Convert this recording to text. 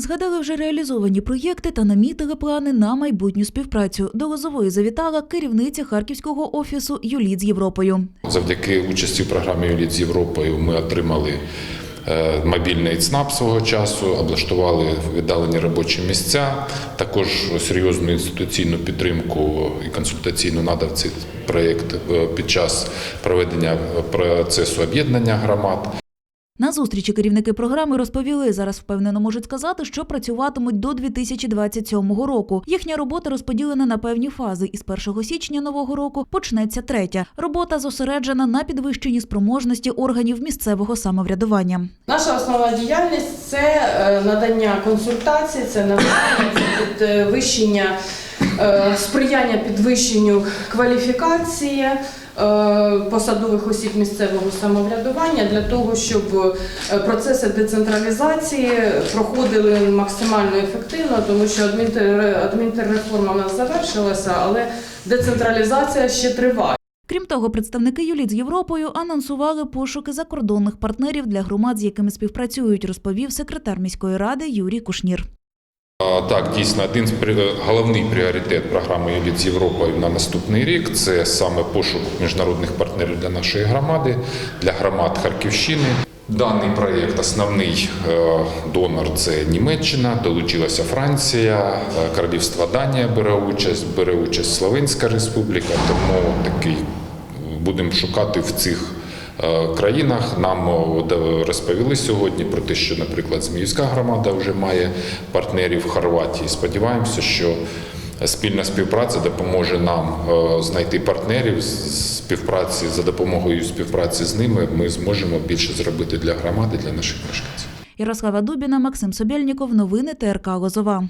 Згадали вже реалізовані проєкти та намітили плани на майбутню співпрацю. До Лозової завітала керівниця харківського офісу Юліт з Європою. Завдяки участі в програмі «Юліт з Європою ми отримали е, мобільний ЦНАП свого часу, облаштували віддалені робочі місця, також серйозну інституційну підтримку і консультаційну надав цей проєкт е, під час проведення процесу об'єднання громад. На зустрічі керівники програми розповіли, зараз впевнено можуть сказати, що працюватимуть до 2027 року. Їхня робота розподілена на певні фази. І з 1 січня нового року почнеться третя. Робота зосереджена на підвищенні спроможності органів місцевого самоврядування. Наша основна діяльність це е, надання консультацій, це надання підвищення е, сприяння підвищенню кваліфікації е, посадових осіб місцевого самоврядування для того, щоб е, процеси децентралізації проходили максимально ефективно, тому що адмінтер- адмінтерреформа в нас завершилася, але децентралізація ще триває. Крім того, представники Юліт з Європою анонсували пошуки закордонних партнерів для громад, з якими співпрацюють, розповів секретар міської ради Юрій Кушнір. Так, дійсно, один з головний пріоритет програми «Юліт з Європою на наступний рік це саме пошук міжнародних партнерів для нашої громади, для громад Харківщини. Даний проєкт основний е, донор це Німеччина, долучилася Франція, е, Королівство Данія бере участь, бере участь Словенська Республіка. Тому такий будемо шукати в цих країнах. Нам розповіли сьогодні про те, що, наприклад, Зміївська громада вже має партнерів в Хорватії. Сподіваємося, що спільна співпраця допоможе нам е, знайти партнерів співпраці за допомогою співпраці з ними. Ми зможемо більше зробити для громади, для наших мешканців. Ярослава Дубіна, Максим Собєльніков. Новини ТРК Лозова.